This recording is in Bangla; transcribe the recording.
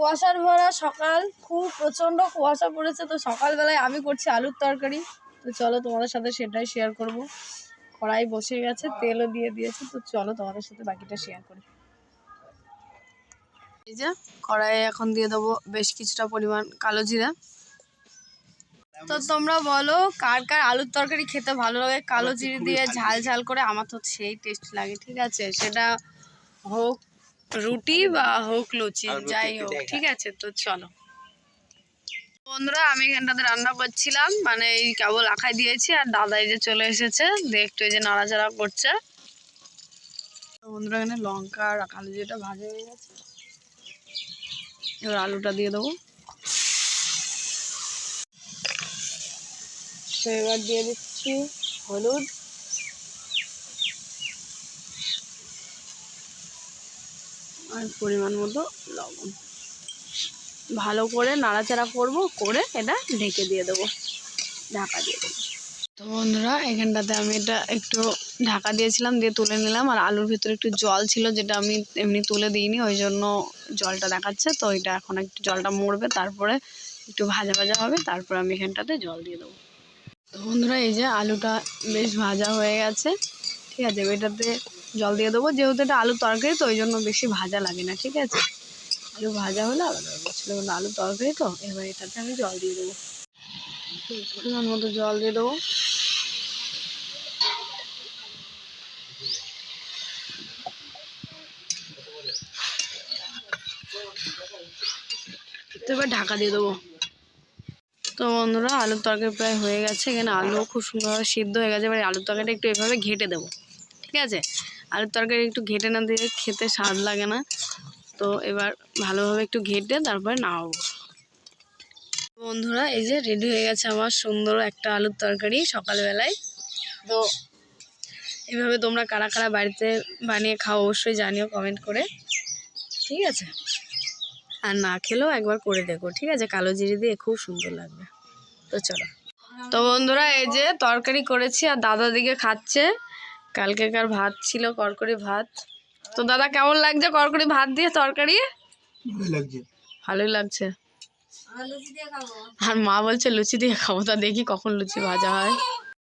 কুয়াশার ভরা সকাল খুব প্রচণ্ড কুয়াশা পড়েছে তো সকালবেলায় আমি করছি আলুর তরকারি। তো চলো তোমাদের সাথে সেটাই শেয়ার করব। কড়াই বসে গেছে তেলও দিয়ে দিয়েছে তো চলো তোমাদের সাথে বাকিটা শেয়ার করি। এই যে কড়াইয়ে এখন দিয়ে দেবো বেশ কিছুটা পরিমাণ কালো জিরা। তো তোমরা বলো কার কার আলুর তরকারি খেতে ভালো লাগে? কালো জিরে দিয়ে ঝাল ঝাল করে আমার তো সেই টেস্ট লাগে ঠিক আছে? সেটা হোক রুটি বা হোক লুচি যাই হোক ঠিক আছে তো চলো। বন্ধুরা আমি এখানটাতে রান্না করছিলাম মানে এই কেবল আখাই দিয়েছি আর দাদা এই যে চলে এসেছে দেখতে এই যে নাড়াচাড়া করছে। বন্ধুরা এখানে লঙ্কা আর কালো জিরেটা ভাজা হয়ে গেছে এবার আলুটা দিয়ে দেবো। তো এবার দিয়ে দিচ্ছি হলুদ। আর পরিমাণ মতো লবণ। ভালো করে নাড়াচাড়া করব, করে এটা ঢেকে দিয়ে দেবো। ঢাকা দিয়ে দেবো। তো বন্ধুরা, এখানটাতে আমি এটা একটু ঢাকা দিয়েছিলাম, দিয়ে তুলে নিলাম। আর আলুর ভিতরে একটু জল ছিল, যেটা আমি এমনি তুলে দিইনি, ওই জন্য জলটা দেখাচ্ছে। তো এটা এখন একটু জলটা মরবে, তারপরে একটু ভাজা ভাজা হবে, তারপর আমি এখানটাতে জল দিয়ে দেবো। তো বন্ধুরা, এই যে আলুটা বেশ ভাজা হয়ে গেছে। ঠিক আছে এটাতে জল দিয়ে দেবো। যেহেতু এটা আলু তরকারি তো ওই জন্য বেশি ভাজা লাগে না, ঠিক আছে? আলু ভাজা হলে আলাদা ব্যাপার ছিল কিন্তু আলু তরকারি তো, এবার এটাতে আমি জল দিয়ে দেবো। পরিমাণ মতো জল দিয়ে দেবো। তো এবার ঢাকা দিয়ে দেবো। তো বন্ধুরা, আলুর তরকারি প্রায় হয়ে গেছে। এখানে আলু খুব সুন্দরভাবে সিদ্ধ হয়ে গেছে। এবার আলুর তরকারিটা একটু এভাবে ঘেটে দেবো। ঠিক আছে? আলুর তরকারি একটু ঘেটে না দিয়ে খেতে স্বাদ লাগে না। তো এবার ভালোভাবে একটু ঘেটে তারপরে নামাবো। বন্ধুরা, এই যে রেডি হয়ে গেছে আমার সুন্দর একটা আলুর তরকারি সকালবেলায়। তো এভাবে তোমরা কারা কারা বাড়িতে বানিয়ে খাও অবশ্যই জানিও কমেন্ট করে। ঠিক আছে? আর না খেলেও একবার করে দেখো, ঠিক আছে? কালো জিরে দিয়ে খুব সুন্দর লাগবে। তো চলো। তো বন্ধুরা, এই যে তরকারি করেছি আর দাদা দিকে খাচ্ছে। কালকেকার ভাত ছিল করকরি ভাত। তো দাদা কেমন লাগছে করকরি ভাত দিয়ে তরকারি? ভালোই লাগছে। ভালোই লাগছে। আর মা বলছে লুচি দিয়ে খাব। তা দেখি কখন লুচি ভাজা হয়।